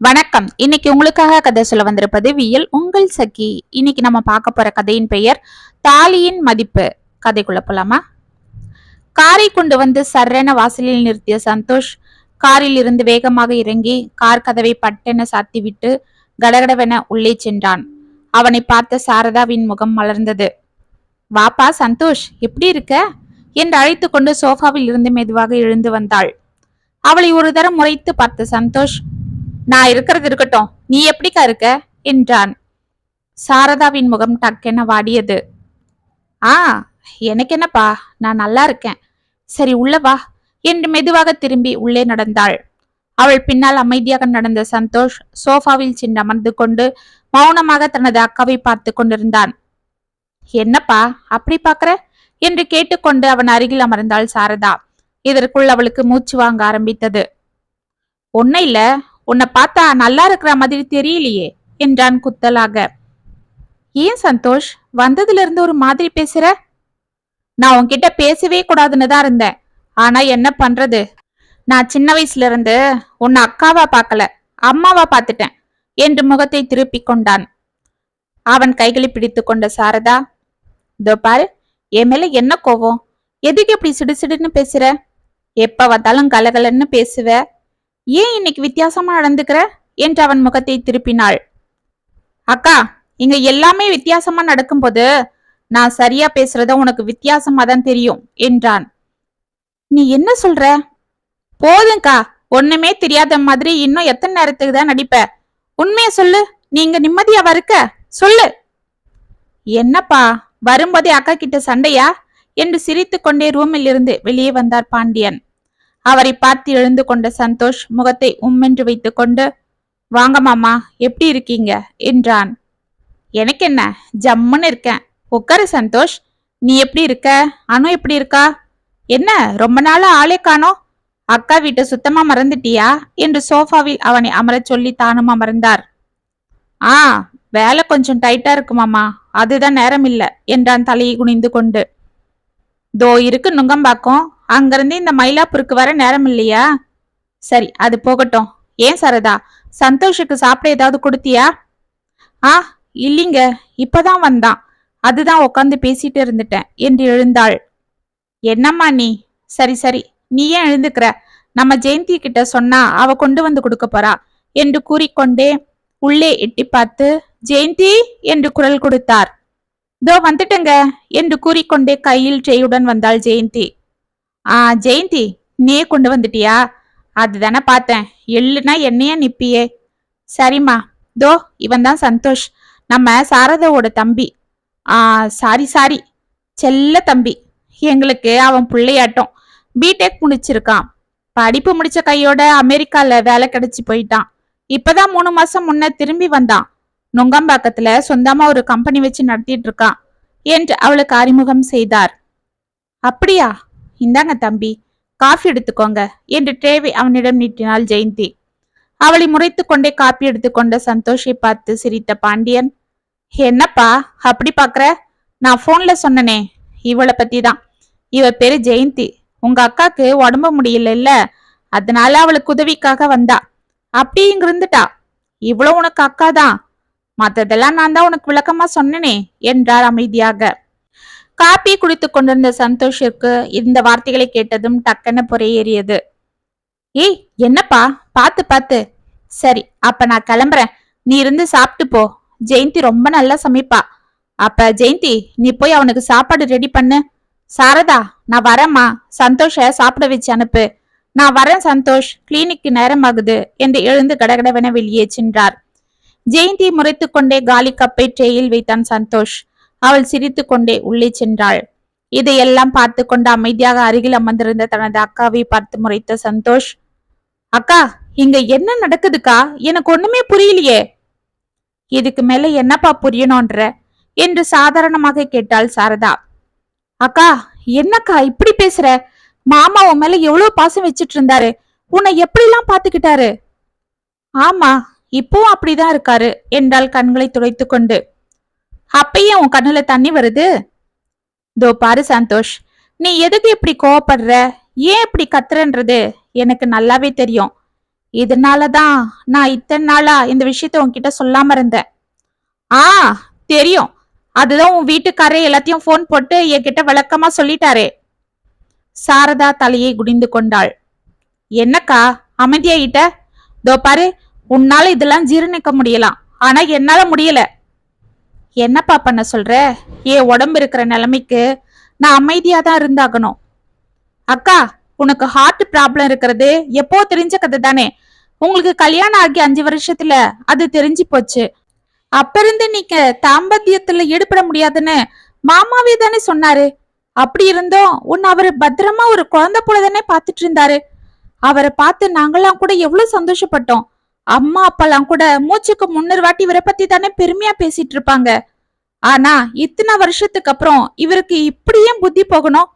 வணக்கம். இன்னைக்கு உங்களுக்காக கதை சொல்ல வந்திருப்பது வியல் உங்கள் சகி. இன்னைக்கு நம்ம பார்க்க போற கதையின் பெயர் தாலியின் மதிப்பு. கதைக்குள்ள போலாமா? காரை கொண்டு வந்து சர்ரென வாசலில் நிறுத்திய சந்தோஷ் காரில் இருந்து வேகமாக இறங்கி கார் கதவை பட்டென சாத்திவிட்டு கடகடவென உள்ளே சென்றான். அவனை பார்த்த சாரதாவின் முகம் மலர்ந்தது. வாப்பா சந்தோஷ் எப்படி இருக்க? என்று அழைத்து கொண்டு சோஃபாவில் இருந்து மெதுவாக எழுந்து வந்தாள். அவளை ஒரு தரம் முறைத்து பார்த்த சந்தோஷ் நான் இருக்கிறது இருக்கட்டும். நீ எப்படிக்கா இருக்க? என்றான். சாரதாவின் முகம் டக்கென வாடியது. ஆ எனக்கு என்னப்பா? நான் நல்லா இருக்கேன். சரி உள்ள வா என்று மெதுவாக திரும்பி உள்ளே நடந்தாள். அவள் பின்னால் அமைதியாக நடந்த சந்தோஷ் சோஃபாவில் சென்று அமர்ந்து கொண்டு மௌனமாக தனது அக்காவை பார்த்து கொண்டிருந்தான். என்னப்பா அப்படி பாக்குற என்று கேட்டுக்கொண்டு அவன் அருகில் அமர்ந்தாள் சாரதா. இதற்குள் அவளுக்கு மூச்சு வாங்க ஆரம்பித்தது. ஒன்னும் இல்ல உன்னை பார்த்தா நல்லா இருக்கிற மாதிரி தெரியலையே என்றான் குத்தலாக. ஏன் சந்தோஷ் வந்ததுல இருந்து ஒரு மாதிரி பேசுற? நான் உன்கிட்ட பேசவே கூடாதுன்னு தான் இருந்தேன். ஆனா என்ன பண்றது? நான் சின்ன வயசுல இருந்து உன்னை அக்காவா பார்க்கல அம்மாவா பார்த்துட்டேன் என்று முகத்தை திருப்பிக் கொண்டான். அவன் கைகளை பிடித்து கொண்ட சாரதா இதோ பாரு என் மேல என்ன கோவம்? எதுக்கு இப்படி சிடுசிடுன்னு பேசுற? எப்ப வந்தாலும் கலகலன்னு பேசுவ? ஏன் இன்னைக்கு வித்தியாசமா நடந்துக்கிற? என்று அவன் முகத்தை திருப்பினாள். அக்கா இங்க எல்லாமே வித்தியாசமா நடக்கும்போது நான் சரியா பேசுறத உனக்கு வித்தியாசமா தான் தெரியும் என்றான். நீ என்ன சொல்ற? போதுங்கா ஒண்ணுமே தெரியாத மாதிரி இன்னும் எத்தனை நேரத்துக்கு தான் நடிப்ப? உண்மைய சொல்லு நீங்க நிம்மதியாவா இருக்க சொல்லு. என்னப்பா வரும்போதே அக்கா கிட்ட சண்டையா? என்று சிரித்து கொண்டே ரூமில் இருந்து வெளியே வந்தார் பாண்டியன். அவரை பார்த்து எழுந்து கொண்ட சந்தோஷ் முகத்தை உம்மென்று வைத்துக்கொண்டு வாங்க மாமா எப்படி இருக்கீங்க? என்றான். எனக்கு என்ன ஜம்முன்னு இருக்கேன். உட்காரு சந்தோஷ். நீ எப்படி இருக்க? அனு எப்படி இருக்கா? என்ன ரொம்ப நாளா ஆளே காணோம்? அக்கா வீட்டை சுத்தமா மறந்துட்டியா? என்று சோஃபாவில் அவனை அமரச் சொல்லி தானும் அமர்ந்தார். ஆ வேலை கொஞ்சம் டைட்டா இருக்குமாமா அதுதான் நேரம் இல்ல என்றான் தலையை குனிந்து கொண்டு. தோ இருக்கு நுங்கம்பாக்கம். அங்கிருந்து இந்த மயிலாப்பூருக்கு வர நேரம் இல்லையா? சரி அது போகட்டும். ஏன் சரதா? சந்தோஷுக்கு சாப்பிட ஏதாவது கொடுத்தியா? ஆ இல்லைங்க. இப்பதான் வந்தான். அதுதான் உட்காந்து பேசிட்டு இருந்துட்டேன் என்று எழுந்தாள். என்னம்மா நீ? சரி சரி. நீ ஏன் எழுந்துக்கிற? நம்ம ஜெயந்தி கிட்ட சொன்னா அவ கொண்டு வந்து கொடுக்க போறா என்று கூறிக்கொண்டே உள்ளே எட்டி பார்த்து ஜெயந்தி! என்று குரல் கொடுத்தார். தோ வந்துட்டங்க என்று கூறிக்கொண்டே கையில் ட்ரேயுடன் வந்தாள் ஜெயந்தி. ஆ ஜெயந்தி நீயே கொண்டு வந்துட்டியா? அதுதானே பார்த்தேன். எள்ளுனா என்னையா நிப்பியே? சரிம்மா. தோ இவன் தான் சந்தோஷ். நம்ம சாரதாவோட தம்பி. ஆ சாரி சாரி. செல்ல தம்பி. எங்களுக்கு அவன் பிள்ளையாட்டம். பிடெக் முடிச்சிருக்கான். படிப்பு முடிச்ச கையோட அமெரிக்கால வேலை கிடைச்சி போயிட்டான். இப்பதான் மூணு மாசம் முன்ன திரும்பி வந்தான். நுங்கம்பாக்கத்துல சொந்தமா ஒரு கம்பெனி வச்சு நடத்திட்டு இருக்கான். என்று அவளுக்கு அறிமுகம் செய்தார். அப்படியா? இந்தாங்க தம்பி காஃபி எடுத்துக்கோங்க என்று டேவை அவனிடம் நீட்டினாள் ஜெயந்தி. அவளை முறைத்து கொண்டே காப்பி எடுத்துக்கொண்ட சந்தோஷை பார்த்து சிரித்த பாண்டியன் என்னப்பா அப்படி பாக்குற? நான் போன்ல சொன்னனே இவளை பத்தி தான் இவ பேரு ஜெயந்தி. உங்க அக்காக்கு உடம்பு முடியல இல்ல அதனால அவளுக்கு உதவிக்காக வந்தா. அப்படி இங்க இருந்துட்டா. இவ்வளவு உனக்கு அக்கா தான் மத்ததெல்லாம் நான் தான் உனக்கு விளக்கமா சொன்னனே என்றார் அமைதியாக. காப்பி குடித்து கொண்டிருந்த சந்தோஷிற்கு இந்த வார்த்தைகளை கேட்டதும் டக்கென புறையேறியது ஏய் என்னப்பா? பாத்து பாத்து. சரி அப்ப நான் கிளம்புறேன். நீ இருந்து சாப்பிட்டு போ. ஜெயந்தி ரொம்ப நல்லா சமைப்பா. அப்ப ஜெயந்தி நீ போய் அவனுக்கு சாப்பாடு ரெடி பண்ணு. சாரதா நான் வரேம்மா. சந்தோஷ சாப்பிட வச்சு அனுப்பு. நான் வரேன் சந்தோஷ். கிளினிக்கு நேரமாகுது என்று எழுந்து கடகடவென வெளியே சென்றார். ஜெயந்தி முறைத்து கொண்டே காலி கப்பை ட்ரேயில் வைத்தான் சந்தோஷ். அவள் சிரித்து கொண்டே உள்ளே சென்றாள். இதையெல்லாம் பார்த்து கொண்டு அமைதியாக அருகில் அமர்ந்திருந்த தனது அக்காவை பார்த்து முறைத்த சந்தோஷ் அக்கா இங்க என்ன நடக்குதுக்கா? எனக்கு ஒண்ணுமே புரியலையே. இதுக்கு மேல என்னப்பா புரியணும்ன்ற? என்று சாதாரணமாக கேட்டாள் சாரதா. அக்கா என்னக்கா இப்படி பேசுற? மாமா உன் மேல எவ்வளவு பாசம் வச்சிட்டு இருந்தாரு உன்னை எப்படிலாம் பாத்துக்கிட்டாரு ஆமா இப்பவும் அப்படிதான் இருக்காரு என்றால் கண்களை துடைத்து கொண்டு அப்பயே உன் கண்ணுல தண்ணி வருது? தோ பாரு சந்தோஷ் நீ எதுக்கு இப்படி கோவப்படுற? ஏன் இப்படி கத்துறன்றது? எனக்கு நல்லாவே தெரியும். இதனாலதான் நான் இத்தனை நாளா இந்த விஷயத்த உன்கிட்ட சொல்லாம இருந்தேன். ஆ தெரியும். அதுதான் உன் வீட்டுக்காரே எல்லாத்தையும் ஃபோன் போட்டு என்கிட்ட விளக்கமா சொல்லிட்டாரே. சாரதா தலையை குடிந்து கொண்டாள். என்னக்கா அமைதியாயிட்ட? தோ பாரு உன்னால இதெல்லாம் ஜீரணிக்க முடியலாம். ஆனா என்னால முடியல. என்னப்பா பண்ண சொல்ற? ஏன் உடம்பு இருக்கிற நிலைமைக்கு நான் அமைதியா தான் இருந்தாகணும். அக்கா உனக்கு ஹார்ட் ப்ராப்ளம் இருக்கிறது. எப்போ தெரிஞ்ச கதை தானே? உங்களுக்கு கல்யாணம் ஆகி அஞ்சு வருஷத்துல அது தெரிஞ்சு போச்சு. அப்ப இருந்து நீங்க தாம்பத்தியத்துல ஈடுபட முடியாதுன்னு மாமாவே தானே சொன்னாரு. அப்படி இருந்தோம் உன் அவரு பத்திரமா ஒரு குழந்தை போல தானே பாத்துட்டு இருந்தாரு. அவரை பார்த்து நாங்கெல்லாம் கூட எவ்வளவு சந்தோஷப்பட்டோம். அம்மா அப்பாலாம் கூட மூச்சுக்கு முன்னூறு வாட்டி இவரை பத்தி தானே பெருமையா பேசிட்டு இருப்பாங்க. ஆனா இத்தனை வருஷத்துக்கு அப்புறம் இவருக்கு இப்படியே புத்தி போகணும்?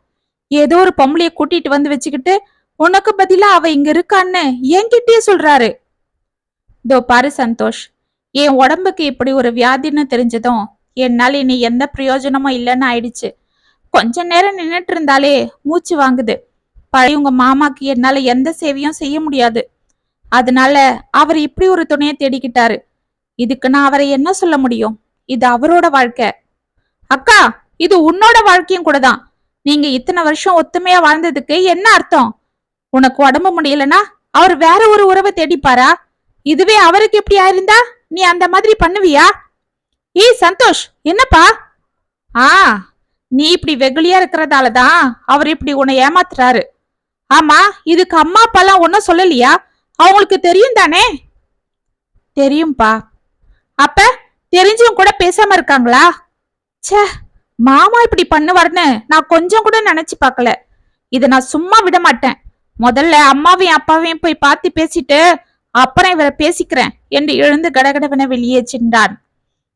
ஏதோ ஒரு பொம்பளைய கூட்டிட்டு வந்து வச்சுக்கிட்டு உனக்கு பதிலா அவ இங்க இருக்கான்னு என்கிட்டயே சொல்றாரு. தோ பாரு சந்தோஷ் என் உடம்புக்கு இப்படி ஒரு வியாதின்னு தெரிஞ்சதும் என்னால் இனி எந்த பிரயோஜனமும் இல்லைன்னு ஆயிடுச்சு. கொஞ்ச நேரம் நின்னுட்டு இருந்தாலே மூச்சு வாங்குது. பழைய உங்க மாமாக்கு என்னால எந்த சேவையும் செய்ய முடியாது. அதனால அவர் இப்படி ஒரு துணையை தேடிக்கிட்டாரு. இதுக்கு நான் அவரை என்ன சொல்ல முடியும்? இது அவரோட வாழ்க்கை. அக்கா இது உன்னோட வாழ்க்கையும் கூட தான். நீங்க இத்தனை வருஷம் ஒத்துமையா வாழ்ந்ததுக்கு என்ன அர்த்தம்? உனக்கு உடம்பு முடியலனா அவர் வேற ஒரு உறவை தேடிப்பாரா? இதுவே அவருக்கு எப்படி ஆயிருந்தா நீ அந்த மாதிரி பண்ணுவியா? ஏய் சந்தோஷ் என்னப்பா? ஆ நீ இப்படி வெகுளியா இருக்கிறதால தான் அவர் இப்படி உன்னை ஏமாத்துறாரு. ஆமா இதுக்கு அம்மா அப்பாலாம் ஒன்னும் சொல்லலையா? அவங்களுக்கு தெரியும் தானே? தெரியும்பா. அப்ப தெரிஞ்சும் கூட பேசாம இருக்காங்களா? சே மாமா இப்படி பண்ணுவார்னு நான் கொஞ்சம் கூட நினைச்சு பார்க்கல. இதை நான் சும்மா விட மாட்டேன். முதல்ல அம்மாவையும் அப்பாவையும் போய் பார்த்து பேசிட்டு அப்புறம் இவரை பேசிக்கிறேன் என்று எழுந்து கடகடவென வெளியே சென்றான்.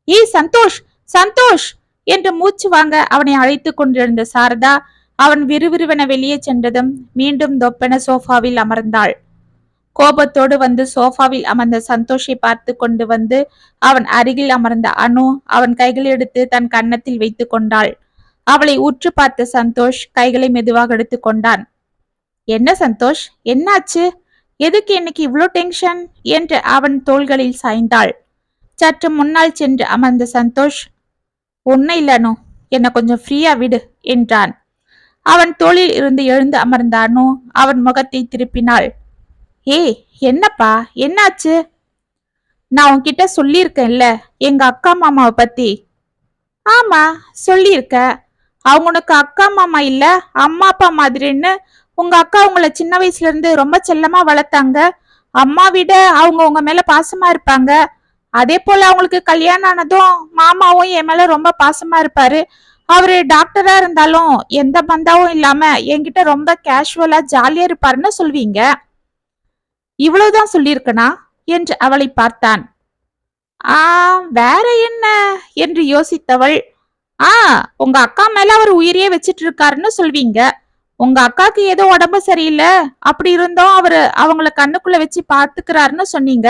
ஏய் சந்தோஷ் சந்தோஷ் என்று மூச்சு வாங்க அவனை அழைத்து கொண்டிருந்த சாரதா அவன் விறுவிறுவென வெளியே சென்றதும் மீண்டும் தொப்பென சோஃபாவில் அமர்ந்தாள். கோபத்தோடு வந்து சோஃபாவில் அமர்ந்த சந்தோஷை பார்த்து கொண்டு வந்து அவன் அருகில் அமர்ந்த அனு அவன் கைகள் எடுத்து தன் கன்னத்தில் வைத்து கொண்டாள். அவளை உற்று பார்த்த சந்தோஷ் கைகளை மெதுவாக எடுத்து கொண்டான். என்ன சந்தோஷ்? என்னாச்சு? எதுக்கு இன்னைக்கு இவ்வளோ டென்ஷன்? என்று அவன் தோள்களில் சாய்ந்தாள். சற்று முன்னால் சென்று அமர்ந்த சந்தோஷ் ஒன்னும் இல்லனோ என்னை கொஞ்சம் ஃப்ரீயா விடு என்றான். அவன் தோளில் இருந்து எழுந்து அமர்ந்த அனு அவன் முகத்தை திருப்பினாள். ஏய் என்னப்பா? என்னாச்சு? நான் உன்கிட்ட சொல்லியிருக்கேன்ல எங்க அக்கா மாமாவை பத்தி. ஆமா சொல்லியிருக்க. அவங்க உனக்கு அக்கா மாமா இல்ல அம்மா அப்பா மாதிரின்னு உங்க அக்கா உங்களை சின்ன வயசுல இருந்து ரொம்ப செல்லமா வளர்த்தாங்க. அம்மா விட அவங்க உங்க மேல பாசமா இருப்பாங்க. அதே போல அவங்களுக்கு கல்யாணம் ஆனதும் மாமாவும் என் மேல ரொம்ப பாசமா இருப்பாரு. அவரு டாக்டரா இருந்தாலும் எந்த பந்தாவும் இல்லாம என்கிட்ட ரொம்ப கேஷுவலா ஜாலியா இருப்பாருன்னு சொல்வீங்க. இவ்வளவுதான் சொல்லியிருக்கனா? என்று அவளை பார்த்தான். ஆ வேற என்ன? என்று யோசித்தவள். ஆ உங்க அக்கா மேல அவர் உயிரையே வச்சிட்டு இருக்காருன்னு சொல்வீங்க. உங்க அக்காக்கு ஏதோ உடம்பு சரியில்லை. அப்படி இருந்தோம் அவரு அவங்கள கண்ணுக்குள்ள வச்சு பாத்துக்கிறாருன்னு சொன்னீங்க.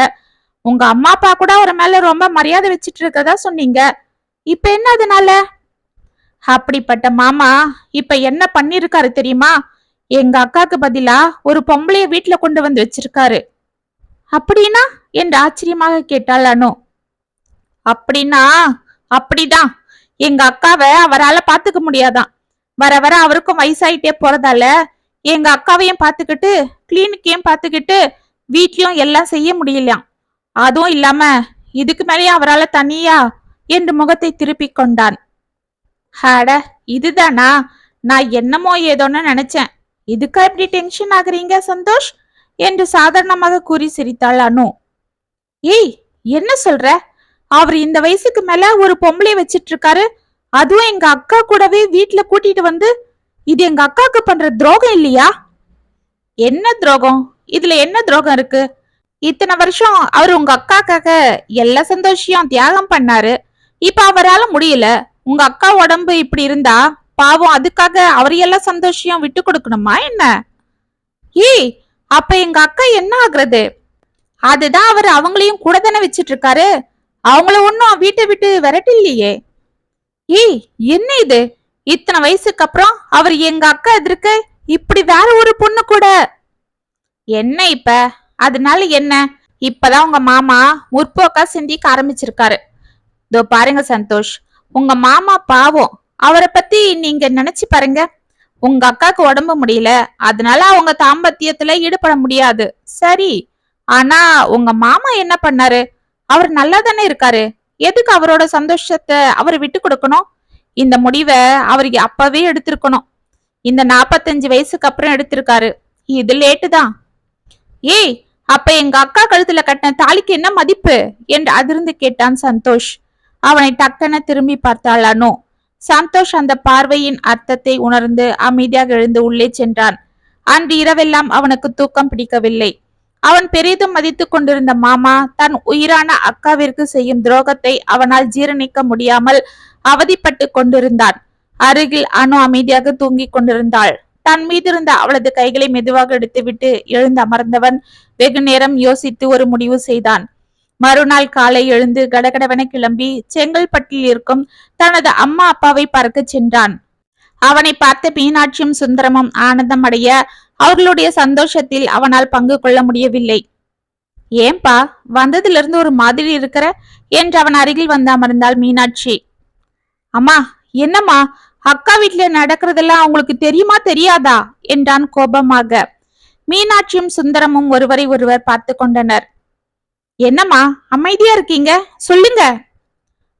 உங்க அம்மா அப்பா கூட அவர் மேல ரொம்ப மரியாதை வச்சிட்டு இருக்கதா சொன்னீங்க. இப்ப என்ன அதனால? அப்படிப்பட்ட மாமா இப்ப என்ன பண்ணிருக்காரு தெரியுமா? எங்க அக்காக்கு பதிலா ஒரு பொம்பளைய வீட்டுல கொண்டு வந்து வச்சிருக்காரு. அப்படின்னா என்று ஆச்சரியமாக கேட்டாள் அனு. அப்படின்னா அப்படிதான். எங்க அக்காவை அவரால பாத்துக்க முடியாதான். வர வர அவருக்கும் வயசாயிட்டே போறதால எங்க அக்காவையும் பாத்துக்கிட்டு கிளினிக்கையும் பாத்துக்கிட்டு வீட்லயும் எல்லாம் செய்ய முடியலையாம் அதுவும் இல்லாம இதுக்கு மேலேயும் அவரால தனியா என்று முகத்தை திருப்பிக் கொண்டான். அட இதுதானா? நான் என்னமோ ஏதோன்னு நினைச்சேன். இதுக்கா இப்படி டென்ஷன் ஆகுறீங்க சந்தோஷ்? என்று சாதாரணமாக கூறி சிரித்தாள் அனு. ஏய் என்ன சொல்ற? அவர் இந்த வயசுக்கு மேல ஒரு பொம்பளை வச்சிட்டு இருக்காரு. அதுவும் எங்க அக்கா கூடவே வீட்டுல கூட்டிட்டு வந்து இது எங்க அக்காவுக்கு பண்ற துரோகம் இல்லையா? என்ன துரோகம்? இதுல என்ன துரோகம் இருக்கு? இத்தனை வருஷம் அவர் உங்க அக்காக்காக எல்லா சந்தோஷம் தியாகம் பண்ணாரு. இப்ப அவரால முடியல. உங்க அக்கா உடம்பு இப்படி இருந்தா? பாவம் அதுக்காக அவரையெல்லாம் எல்லா விட்டு கொடுக்கணுமா என்ன? ஏய் அப்ப எங்க அக்கா என்ன ஆகுறது? அதுதான் அவர் அவங்களையும் கூட தானே வச்சிட்டு இருக்காரு அவங்கள ஒன்னும் வீட்டை விட்டு விரட்டில்லையே. ஏய் என்ன இது? இத்தனை வயசுக்கு அப்புறம் அவர் எங்க அக்கா எதிர்க்க இப்படி வேற ஒரு பொண்ணு கூட? என்ன இப்ப? அதனால என்ன? இப்பதான் உங்க மாமா முற்போக்கா சிந்திக்க ஆரம்பிச்சிருக்காரு. இதோ பாருங்க சந்தோஷ் உங்க மாமா பாவம் அவரை பத்தி நீங்க நினைச்சு பாருங்க. உங்க அக்காக்கு உடம்பு முடியல. அதனால அவங்க தாம்பத்தியத்துல ஈடுபட முடியாது. சரி. ஆனா உங்க மாமா என்ன பண்ணாரு? அவர் நல்லா தானே இருக்காரு. எதுக்கு அவரோட சந்தோஷத்தை அவர் விட்டு கொடுக்கணும்? இந்த முடிவை அவர் அப்பவே எடுத்திருக்கணும். இந்த நாப்பத்தஞ்சு வயசுக்கு அப்புறம் எடுத்திருக்காரு. இது லேட்டு தான். ஏய் அப்ப எங்க அக்கா கழுத்துல கட்டின தாலிக்கு என்ன மதிப்பு? என்று அதிர்ந்து கேட்டான் சந்தோஷ். அவனை டக்கென திரும்பி பார்த்தாளானோ சந்தோஷ் அந்த பார்வையின் அர்த்தத்தை உணர்ந்து அமைதியாக எழுந்து உள்ளே சென்றான். அன்று இரவெல்லாம் அவனுக்கு தூக்கம் பிடிக்கவில்லை. அவன் பெரிதும் மதித்துக் கொண்டிருந்த மாமா தன் உயிரான அக்காவிற்கு செய்யும் துரோகத்தை அவனால் ஜீரணிக்க முடியாமல் அவதிப்பட்டு கொண்டிருந்தான். அருகில் அணு அமைதியாக தூங்கிக் கொண்டிருந்தாள். தன் மீதிருந்த அவளது கைகளை மெதுவாக எடுத்துவிட்டு எழுந்து அமர்ந்தவன் வெகு நேரம் யோசித்து ஒரு முடிவு செய்தான். மறுநாள் காலை எழுந்து கடகடவென கிளம்பி செங்கல்பட்டில் இருக்கும் தனது அம்மா அப்பாவை பார்க்கச் சென்றான். அவனை பார்த்த மீனாட்சியும் சுந்தரமும் ஆனந்தம் அடைய அவர்களுடைய சந்தோஷத்தில் அவனால் பங்கு கொள்ள முடியவில்லை. ஏன்பா வந்ததிலிருந்து ஒரு மாதிரி இருக்கிற? என்று அவன் அருகில் வந்து அமர்ந்தாள் மீனாட்சி. அம்மா என்னம்மா? அக்கா வீட்டுல நடக்கிறதெல்லாம் அவங்களுக்கு தெரியுமா தெரியாதா? என்றான் கோபமாக. மீனாட்சியும் சுந்தரமும் ஒருவரை ஒருவர் பார்த்து கொண்டனர். என்னம்மா அமைதியா இருக்கீங்க? சொல்லுங்க.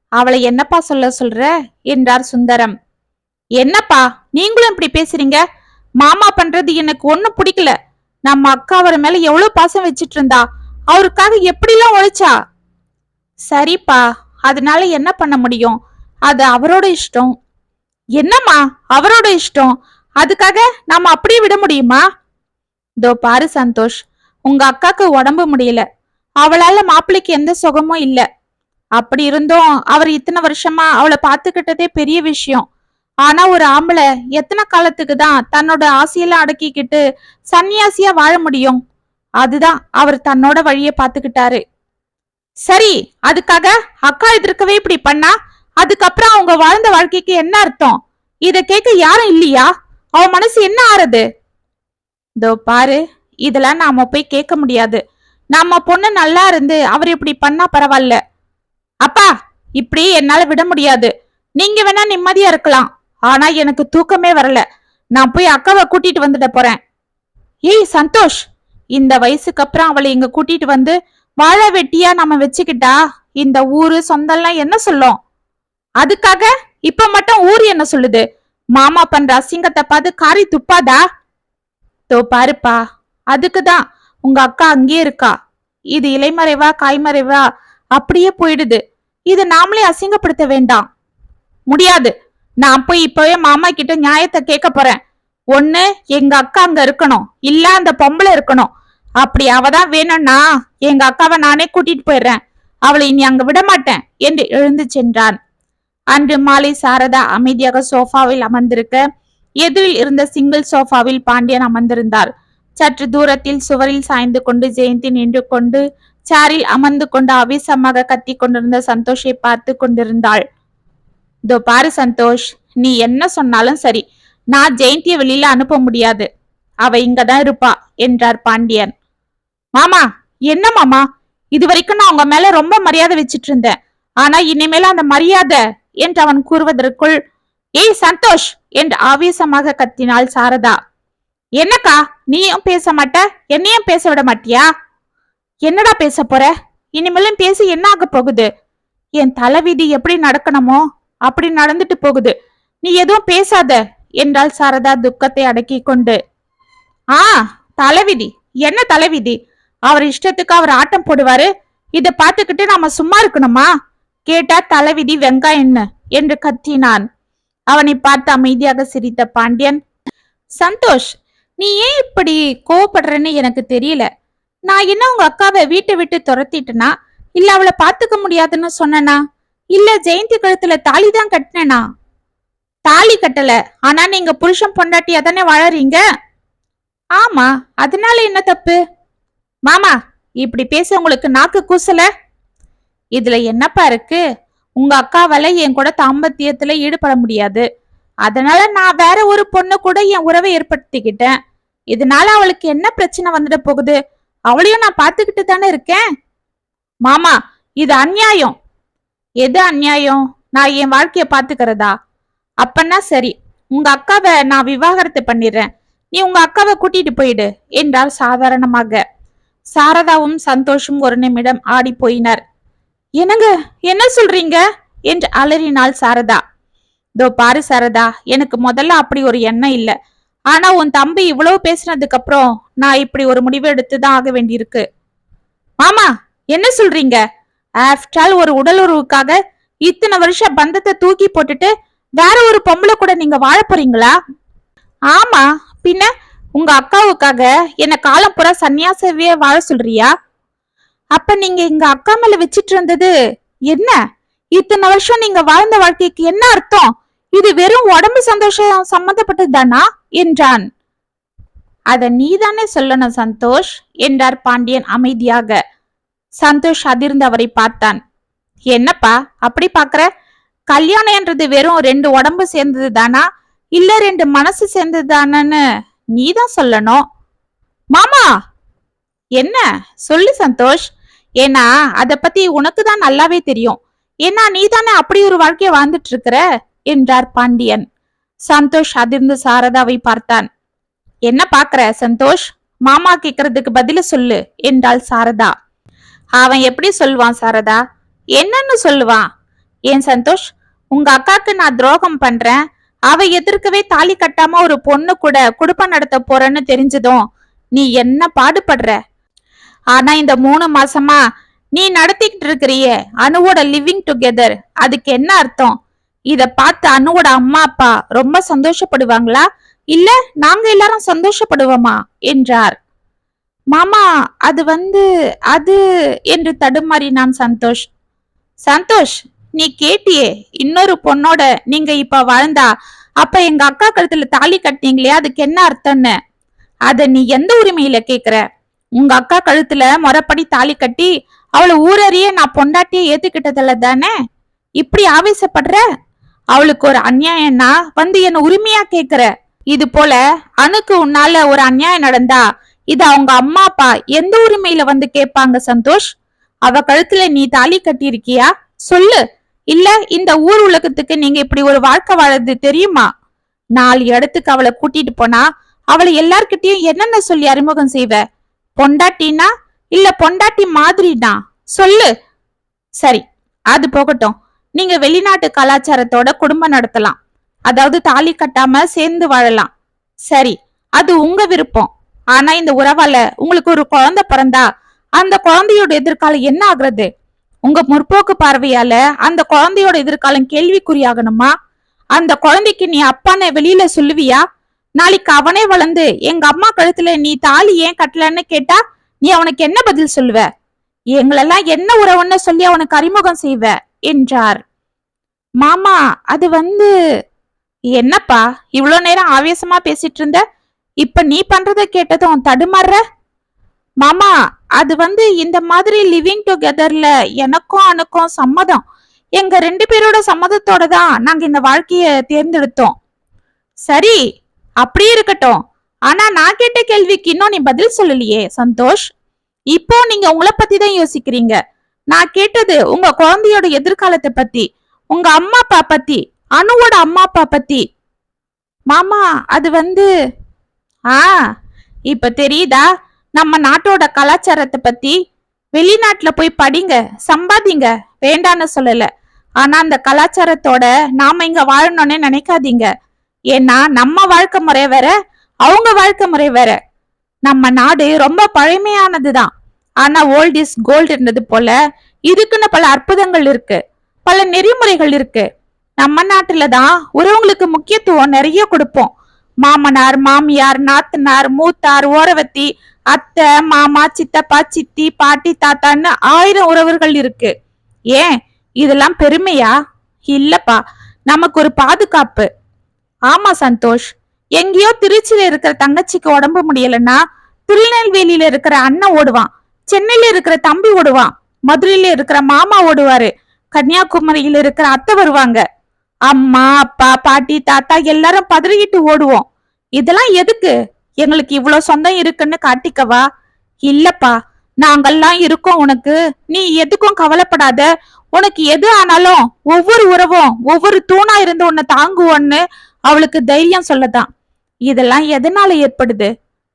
அவளை என்னப்பா சொல்ல சொல்ற? என்றார் சுந்தரம். என்னப்பா நீங்களும் இப்படி பேசுறீங்க? மாமா பண்றது எனக்கு ஒன்னும் பிடிக்கல. நம்ம அக்கா அவர் மேல எவ்வளவு பாசம் வச்சிட்டு இருந்தா அவருக்காக எப்படிலாம் உழைச்சா? சரிப்பா அதனால என்ன பண்ண முடியும்? அது அவரோட இஷ்டம். என்னம்மா அவரோட இஷ்டம்? அதுக்காக நாம அப்படியே விட முடியுமா? இதோ பாரு சந்தோஷ் உங்க அக்காக்கு உடம்பு முடியல. அவளால மாப்பிள்ளைக்கு எந்த சுகமும் இல்ல. அப்படி இருந்தும் அவர் இத்தனை வருஷமா அவளை பாத்துக்கிட்டதே பெரிய விஷயம். ஆனா ஒரு ஆம்பளை எத்தனை காலத்துக்கு தான் தன்னோட ஆசையெல்லாம் அடக்கிக்கிட்டு சன்னியாசியா வாழ முடியும்? அதுதான் அவர் தன்னோட வழியை பாத்துக்கிட்டாரு சரி அதுக்காக அக்கா எதிர்க்கவே இப்படி பண்ணா? அதுக்கப்புறம் அவங்க வாழ்ந்த வாழ்க்கைக்கு என்ன அர்த்தம்? இத கேட்க யாரும் இல்லையா? அவ மனசு என்ன ஆறுது? இதோ பாரு இதெல்லாம் நாம போய் கேட்க முடியாது. நம்ம பொண்ணு நல்லா இருந்து அவர் இப்படி பண்ணா பரவாயில்ல. அப்பா இப்படி என்னால விட முடியாது. நீங்க வேணா நிம்மதியா இருக்கலாம். ஆனா எனக்கு தூக்கமே வரல. நான் போய் அக்காவை கூட்டிட்டு வந்துட போறேன். ஏய் சந்தோஷ் இந்த வயசுக்கு அப்புறம் அவளை இங்க கூட்டிட்டு வந்து வாழை வெட்டியா நம்ம வச்சுக்கிட்டா இந்த ஊரு சொந்தம்லாம் என்ன சொல்லும்? அதுக்காக இப்ப மட்டும் ஊர் என்ன சொல்லுது? மாமா பண்ற அசிங்கத்தை பார்த்து காரி துப்பாதா? தோ பாருப்பா அதுக்குதான் உங்க அக்கா அங்கேயே இருக்கா? இது இலைமறைவா காய்மறைவா? அப்படியே போயிடுது. இது நாமளே அசிங்கப்படுத்த வேண்டாம். முடியாது. நான் போய் இப்பவே மாமா கிட்ட நியாயத்தை கேட்க போறேன். ஒண்ணு எங்க அக்கா அங்க இருக்கணும். இல்ல அந்த பொம்பளை இருக்கணும். அப்படி அவதான் வேணும்னா எங்க அக்காவை நானே கூட்டிட்டு போயிடுறேன். அவளை இனி அங்க விட மாட்டேன் என்று எழுந்து சென்றான். அன்று மாலை சாரதா அமைதியாக சோஃபாவில் அமர்ந்திருக்க எதிரில் இருந்த சிங்கிள் சோஃபாவில் பாண்டியன் அமர்ந்திருந்தார் சற்று தூரத்தில் சுவரில் சாய்ந்து கொண்டு ஜெயந்தி நின்று கொண்டு சேரில் அமர்ந்து கொண்டு ஆவேசமாக கத்தி கொண்டிருந்த சந்தோஷை பார்த்து கொண்டிருந்தாள். இதோ பாரு சந்தோஷ் நீ என்ன சொன்னாலும் சரி நான் ஜெயந்திய வெளியில அனுப்ப முடியாது. அவ இங்கதான் இருப்பா என்றார் பாண்டியன். மாமா என்ன மாமா? இது வரைக்கும் நான் உங்க மேல ரொம்ப மரியாதை வச்சிட்டு இருந்தேன். ஆனா இனிமேல அந்த மரியாதை என்று அவன் கூறுவதற்குள் ஏய் சந்தோஷ் என்று ஆவேசமாக கத்தினாள் சாரதா. என்னக்கா நீயும் பேச மாட்ட? என்னையும் பேச விட மாட்டியா? என்னடா பேச போற? இனிமேலும் பேசி என்ன ஆக போகுது? என் தலைவிதி எப்படி நடக்கணுமோ அப்படி நடந்துட்டு போகுது. நீ எதுவும் பேசாத என்றாள் சாரதா துக்கத்தை அடக்கி கொண்டு. ஆ தலைவிதி. என்ன தலைவிதி? அவர் இஷ்டத்துக்கு அவர் ஆட்டம் போடுவாரு. இத பாத்துக்கிட்டு நாம சும்மா இருக்கணுமா? கேட்டா தலைவிதி வெங்காயன்னு என்று கத்தினான். அவனை பார்த்து அமைதியாக சிரித்த பாண்டியன் சந்தோஷ் நீ ஏன் இப்படி கோவப்படுறன்னு எனக்கு தெரியல. நான் என்ன உங்க அக்காவை வீட்டை விட்டு துரத்திட்டனா? இல்ல அவளை பாத்துக்க முடியாதுன்னு சொன்னனா? இல்ல ஜெயந்தி கழுத்துல தாலி தான் கட்டினேனா? தாலி கட்டல. ஆனா நீங்க புருஷன் பொண்டாட்டியா தானே வாழறீங்க? ஆமா. அதனால என்ன தப்பு? மாமா இப்படி பேச உங்களுக்கு நாக்கு கூசல? இதுல என்னப்பா இருக்கு? உங்க அக்காவால என் கூட தாம்பத்தியத்துல ஈடுபட முடியாது. அதனால நான் வேற ஒரு பொண்ணு கூட என் உறவை ஏற்படுத்திக்கிட்டேன். இதனால அவளுக்கு என்ன பிரச்சனை வந்துட போகுது? அவளையும் நான் பாத்துக்கிட்டு தானே இருக்கேன். மாமா இது அநியாயம். எது அநியாயம்? நான் என் வாழ்க்கைய பாத்துக்கிறதா அப்பன்னா சரி உங்க அக்காவை நான் விவாகரத்து பண்ணிடுறேன். நீ உங்க அக்காவை கூட்டிட்டு போயிடு என்றார் சாதாரணமாக. சாரதாவும் சந்தோஷும் ஒரு நிமிடம் ஆடி போயினர். என்னங்க என்ன சொல்றீங்க? என்று அலறினாள் சாரதா. தோ பாரு சாரதா எனக்கு முதல்ல அப்படி ஒரு எண்ணம் இல்ல. ஆனா உன் தம்பி இவ்வளவு பேசினதுக்கு அப்புறம் நான் இப்படி ஒரு முடிவு எடுத்துதான் ஆக வேண்டியிருக்கு. மாமா என்ன சொல்றீங்க? ஆஃப்டர் ஆல் ஒரு உடல் உறவுக்காக இத்தனை வருஷ பந்தத்தை தூக்கி போட்டுட்டு வேற ஒரு பொம்பளை கூட நீங்க வாழ போறீங்களா? ஆமா பின்ன உங்க அக்காவுக்காக என்ன காலம் பூரா சன்னியாசவே வாழ சொல்றியா? அப்ப நீங்க எங்க அக்கா மேல வச்சிட்டு இருந்தது என்ன? இத்தனை வருஷம் நீங்க வாழ்ந்த வாழ்க்கைக்கு என்ன அர்த்தம்? இது வெறும் உடம்பு சந்தோஷம் சம்பந்தப்பட்டது தானா என்றான். அத நீதானே சொல்லணும் சந்தோஷ் என்றார் பாண்டியன் அமைதியாக. சந்தோஷ் அதிர்ந்து அவரை பார்த்தான். என்னப்பா அப்படி பாக்குற கல்யாணம் என்றது வெறும் ரெண்டு உடம்பு சேர்ந்தது தானா இல்ல ரெண்டு மனசு சேர்ந்தது தானன்னு நீதான் சொல்லணும். மாமா! என்ன? சொல்லு சந்தோஷ். ஏன்னா அத பத்தி உனக்கு தான் நல்லாவே தெரியும். ஏன்னா நீ தானே அப்படி ஒரு வாழ்க்கைய வாழ்ந்துட்டு இருக்கிற? என்றார் பாண்டியன். சந்தோஷ் அதிர்ந்து சாரதாவை பார்த்தான். என்ன பாக்குற சந்தோஷ்? மாமா கேக்குறதுக்கு பதில சொல்லு என்றாள் சாரதா. அவன் எப்படி சொல்லுவான் சாரதா? என்னன்னு சொல்லுவான்? ஏன் சந்தோஷ் உங்க அக்காக்கு நான் துரோகம் பண்றேன். அவ எதிர்க்கவே தாலி கட்டாம ஒரு பொண்ணு கூட குடும்பம் நடத்த போறேன்னு தெரிஞ்சதும் நீ என்ன பாடுபடுற? ஆனா இந்த மூணு மாசமா நீ நடத்திக்கிட்டு இருக்கிறியே அணுவோட லிவிங் டுகெதர் அதுக்கு என்ன அர்த்தம்? இத பார்த்து அனுவோட அம்மா அப்பா ரொம்ப சந்தோஷப்படுவாங்களா? இல்ல நாங்க எல்லாரும் சந்தோஷப்படுவோமா? என்றார். மாமா அது வந்து அது என்று தடுமாறினான் சந்தோஷ். சந்தோஷ் நீ கேட்டியே இன்னொரு பொண்ணோட நீங்க இப்ப வாழ்ந்தா அப்ப எங்க அக்கா கழுத்துல தாலி கட்டினீங்களே அதுக்கு என்ன அர்த்தம்னு? அத நீ எந்த உரிமையில கேக்குற? உங்க அக்கா கழுத்துல முறப்படி தாலி கட்டி அவளை ஊரறிய நான் பொண்டாட்டியே ஏத்துக்கிட்டதில்ல தானே? இப்படி ஆவேசப்படுற? அவளுக்கு ஒரு அநியாயம்னா வந்து என்ன உரிமையா கேக்குற? இது போல அணுக்கு உன்னால ஒரு அநியாயம் நடந்தா இது அவங்க அம்மா அப்பா எந்த உரிமையில வந்து கேட்பாங்க சந்தோஷ்? அவ கழுத்துல நீ தாலி கட்டியிருக்கியா? சொல்லு. இல்ல இந்த ஊர் உலகத்துக்கு நீங்க இப்படி ஒரு வாழ்க்கை வாழறது தெரியுமா? நாலு இடத்துக்கு அவளை கூட்டிட்டு போனா அவளை எல்லார்கிட்டயும் என்னென்ன சொல்லி அறிமுகம் செய்வ? பொண்டாட்டினா? இல்ல பொண்டாட்டி மாதிரினா? சொல்லு. சரி அது போகட்டும். நீங்க வெளிநாட்டு கலாச்சாரத்தோட குடும்பம் நடத்தலாம். அதாவது தாலி கட்டாம சேர்ந்து வாழலாம். சரி அது உங்க விருப்பம். ஆனா இந்த உறவால உங்களுக்கு ஒரு குழந்தை பிறந்தா அந்த குழந்தையோட எதிர்காலம் என்ன ஆகுறது? உங்க முற்போக்கு பார்வையால அந்த குழந்தையோட எதிர்காலம் கேள்விக்குறியாகணுமா? அந்த குழந்தைக்கு நீ அப்பான்னு வெளியில சொல்லுவியா? நாளைக்கு அவனே வளர்ந்து எங்க அம்மா கழுத்துல நீ தாலி ஏன் கட்டலன்னு கேட்டா நீ அவனுக்கு என்ன பதில் சொல்லுவ? எங்களெல்லாம் என்ன உறவுன்னு சொல்லி அவனுக்கு அறிமுகம் செய்வ. என்றார். மாமா அது வந்து என்னப்பா? இவ்வளோ நேரம் ஆவேசமா பேசிட்டு இருந்த இப்ப நீ பண்றத கேட்டதும் தடுமாறுற? மாமா அது வந்து இந்த மாதிரி லிவிங் டுகெதர்ல எனக்கும் அனுக்கும் சம்மதம். எங்க ரெண்டு பேரோட சம்மதத்தோட தான் நாங்க இந்த வாழ்க்கைய தேர்ந்தெடுத்தோம். சரி அப்படியே இருக்கட்டும். ஆனா நான் கேட்ட கேள்விக்கு இன்னும் நீ பதில் சொல்லலையே சந்தோஷ். இப்போ நீங்க உங்களை பத்தி தான் யோசிக்கிறீங்க. நான் கேட்டது உங்க குழந்தையோட எதிர்காலத்தை பத்தி உங்க அம்மா அப்பா பத்தி அணுவோட அம்மா அப்பா பத்தி. மாமா அது வந்து ஆ இப்ப தெரியுதா? நம்ம நாட்டோட கலாச்சாரத்தை பத்தி வெளிநாட்டுல போய் படிங்க சம்பாதிங்க வேண்டான்னு சொல்லல. ஆனா அந்த கலாச்சாரத்தோட நாம இங்க வாழணும்னு நினைக்காதீங்க. ஏன்னா நம்ம வாழ்க்கை முறை வேற அவங்க வாழ்க்கை முறை வேற. நம்ம நாடு ரொம்ப பழமையானதுதான். ஆனா ஓல்ட் இஸ் கோல்டுன்றது போல இதுக்குன்னு பல அற்புதங்கள் இருக்கு. பல நெறிமுறைகள் இருக்கு. நம்ம நாட்டுல தான் உறவுங்களுக்கு முக்கியத்துவம் நிறைய கொடுப்போம். மாமனார் மாமியார் நாத்தனார் மூத்தார் ஓரவத்தி அத்தை மாமா சித்தப்பா சித்தி பாட்டி தாத்தான்னு ஆயிரம் உறவுகள் இருக்கு. ஏன்? இதெல்லாம் பெருமையா? இல்லப்பா நமக்கு ஒரு பாதுகாப்பு. ஆமா சந்தோஷ் எங்கேயோ திருச்சியில இருக்கிற தங்கச்சிக்கு உடம்பு முடியலன்னா திருநெல்வேலியில இருக்கிற அண்ணன் ஓடுவான். சென்னையில இருக்கிற தம்பி ஓடுவான். மதுரையில இருக்கிற மாமா ஓடுவாரு. கன்னியாகுமரியில இருக்கிற அத்தை வருவாங்க. அம்மா அப்பா பாட்டி தாத்தா எல்லாரும் பதறிக்கிட்டு ஓடுவோம். இதெல்லாம் எதுக்கு? எங்களுக்கு இவ்வளவு சொந்தம் இருக்குன்னு காட்டிக்கவா? இல்லப்பா நாங்கெல்லாம் இருக்கோம் உனக்கு. நீ எதுக்கும் கவலைப்படாத. உனக்கு எது ஆனாலும் ஒவ்வொரு உறவும் ஒவ்வொரு தூணா இருந்து உன்னை தாங்குவோன்னு அவளுக்கு தைரியம் சொல்லதான். இதெல்லாம் எதனால ஏற்படுது?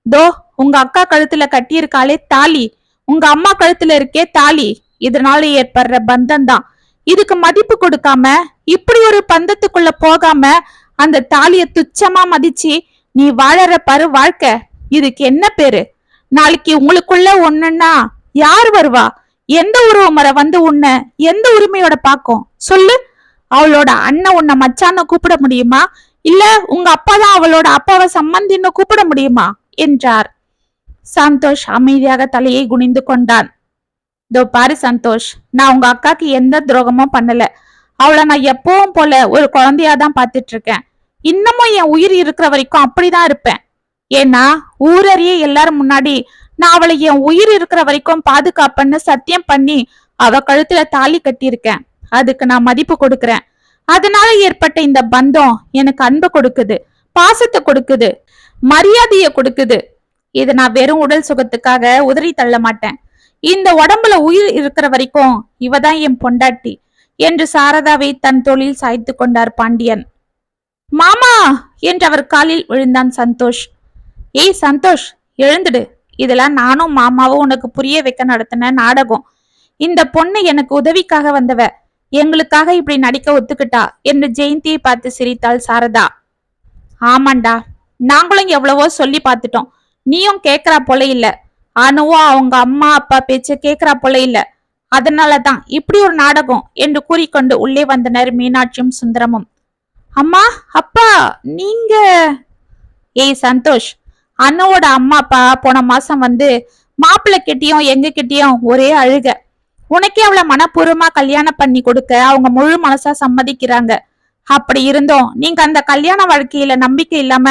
தோ உங்க அக்கா கழுத்துல கட்டியிருக்காளே தாலி. உங்க அம்மா கழுத்துல இருக்கே தாலி இதனால ஏற்படுற பந்தம் தான் இதுக்கு மதிப்பு கொடுக்காம இப்படி ஒரு பந்தத்துக்குள்ள போகாம அந்த தாலிய துச்சமா மதிச்சு நீ வாழற பாரு வாழ்க்கை இதுக்கு என்ன பேரு? நாளைக்கு உங்களுக்குள்ள ஒண்ணுன்னா யார் வருவா? எந்த உறவுமுறை வந்து உன்னை எந்த உரிமையோட பாக்கும் சொல்லு. அவளோட அண்ணன் உன்னை மச்சான்னு கூப்பிட முடியுமா? இல்ல உங்க அப்பா தான் அவளோட அப்பாவை சம்மந்தின்னு கூப்பிட முடியுமா? என்றார். சந்தோஷ் அமைதியாக தலையை குனிந்து கொண்டான். இதோ பாரு சந்தோஷ் நான் உங்க அக்காக்கு எந்த துரோகமும் பண்ணல. அவளை நான் எப்பவும் போல ஒரு குழந்தையா தான் பார்த்துட்டு இருக்கேன் இன்னமும் என் உயிர் இருக்கிற வரைக்கும் அப்படிதான் இருப்பேன். ஏன்னா ஊரறிய எல்லாரும் முன்னாடி நான் அவளை என் உயிர் இருக்கிற வரைக்கும் பாதுகாப்பேன்னு சத்தியம் பண்ணி அவ கழுத்துல தாலி கட்டியிருக்கேன். அதுக்கு நான் மதிப்பு கொடுக்கறேன். அதனால ஏற்பட்ட இந்த பந்தம் எனக்கு அன்பு கொடுக்குது பாசத்தை கொடுக்குது மரியாதையை கொடுக்குது. இது நான் வெறும் உடல் சுகத்துக்காக உதறி தள்ள மாட்டேன். இந்த உடம்புல உயிர் இருக்கிற வரைக்கும் இவதான் என் பொண்டாட்டி என்று சாரதாவை தன் தொழில் சாய்த்து கொண்டார் பாண்டியன். மாமா! என்று அவர் காலில் விழுந்தான் சந்தோஷ். ஏய் சந்தோஷ் எழுந்துடு. இதெல்லாம் நானும் மாமாவும் உனக்கு புரிய வைக்க நடத்தின நாடகம். இந்த பொண்ணு எனக்கு உதவிக்காக வந்தவ. எங்களுக்காக இப்படி நடிக்க ஒத்துக்கிட்டா என்று ஜெயந்தியை பார்த்து சிரித்தாள் சாரதா. ஆமாண்டா நாங்களும் எவ்வளவோ சொல்லி பார்த்துட்டோம். நீயும் கேக்குறா போல இல்ல. அனுவும் அவங்க அம்மா அப்பா பேச்ச கேக்குறா போல இல்ல. அதனாலதான் இப்படி ஒரு நாடகம் என்று கூறிக்கொண்டு உள்ளே வந்தனர் மீனாட்சியும் சுந்தரமும். அம்மா அப்பா நீங்க? ஏய் சந்தோஷ் அண்ணோட அம்மா அப்பா போன மாசம் வந்து மாப்பிள்ளை கிட்டயும் எங்க கிட்டயும் ஒரே அழுக. உனக்கே அவளை மனப்பூர்வமா கல்யாணம் பண்ணி கொடுக்க அவங்க முழு மனசா சம்மதிக்கிறாங்க. அப்படி இருந்தோம். நீங்க அந்த கல்யாண வாழ்க்கையில நம்பிக்கை இல்லாம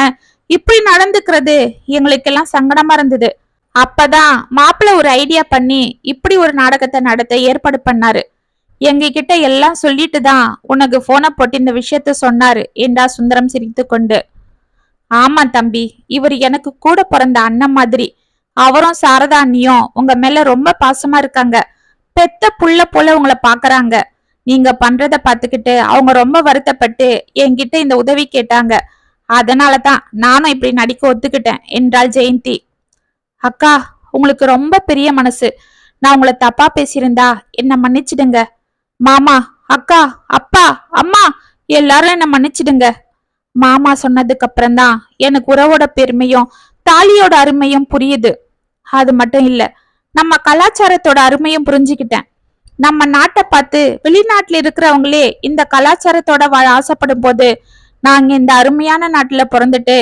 இப்படி நடந்துக்கிறது எங்களுக்கெல்லாம் சங்கடமா இருந்தது. அப்பதான் மாப்பிள்ளை ஒரு ஐடியா பண்ணி இப்படி ஒரு நாடகத்தை நடத்த ஏற்பாடு பண்ணாரு. எங்க கிட்ட எல்லாம் சொல்லிட்டு தான் உனக்கு போனை போட்டு இந்த விஷயத்த சொன்னாரு என்றா சுந்தரம் சிரித்து கொண்டு. ஆமா தம்பி இவர் எனக்கு கூட பிறந்த அண்ணன் மாதிரி. அவரும் சாரதா அண்ணியும் உங்க மேல ரொம்ப பாசமா இருக்காங்க. பெத்த புள்ள போல உங்களை பாக்குறாங்க. நீங்க பண்றத பாத்துக்கிட்டு அவங்க ரொம்ப வருத்தப்பட்டு என்கிட்ட இந்த உதவி கேட்டாங்க. அதனாலதான் நானும் இப்படி நடிக்க ஒத்துக்கிட்டேன் என்றாள் ஜெயந்தி. அக்கா உங்களுக்கு ரொம்ப பெரிய மனசு. நான் உங்களை தப்பா பேசியிருந்தா என்ன மன்னிச்சிடுங்க. மாமா அக்கா அப்பா அம்மா எல்லாரும் என்ன மன்னிச்சிடுங்க. மாமா சொன்னதுக்கு அப்புறம்தான் எனக்கு உறவோட பெருமையும் தாலியோட அருமையும் புரியுது. அது மட்டும் இல்ல நம்ம கலாச்சாரத்தோட அருமையும் புரிஞ்சுக்கிட்டேன். நம்ம நாட்டை பார்த்து வெளிநாட்டுல இருக்கிறவங்களே இந்த கலாச்சாரத்தோட வாழ ஆசைப்படும் போது நாங்க இந்த அருமையான நாட்டுல பிறந்துட்டு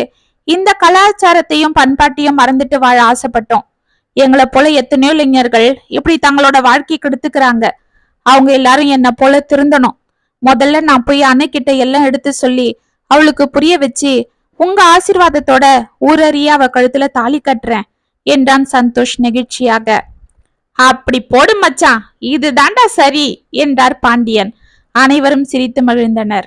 இந்த கலாச்சாரத்தையும் பண்பாட்டையும் மறந்துட்டு வாழ ஆசைப்பட்டோம். எங்களை போல எத்தனையோ இளைஞர்கள் இப்படி தங்களோட வாழ்க்கை கெடுத்துக்கிறாங்க அவங்க எல்லாரும் என்ன போல திருந்தணும். முதல்ல நான் போய் அன்னைக்கிட்ட எல்லாம் எடுத்து சொல்லி அவளுக்கு புரிய வச்சு உங்க ஆசிர்வாதத்தோட ஊரறிய அவ கழுத்துல தாலி கட்டுறேன் என்றான் சந்தோஷ் நெகிழ்ச்சியாக. அப்படி போடு மச்சான் இதுதாண்டா சரி என்றார் பாண்டியன். அனைவரும் சிரித்து மகிழ்ந்தனர்.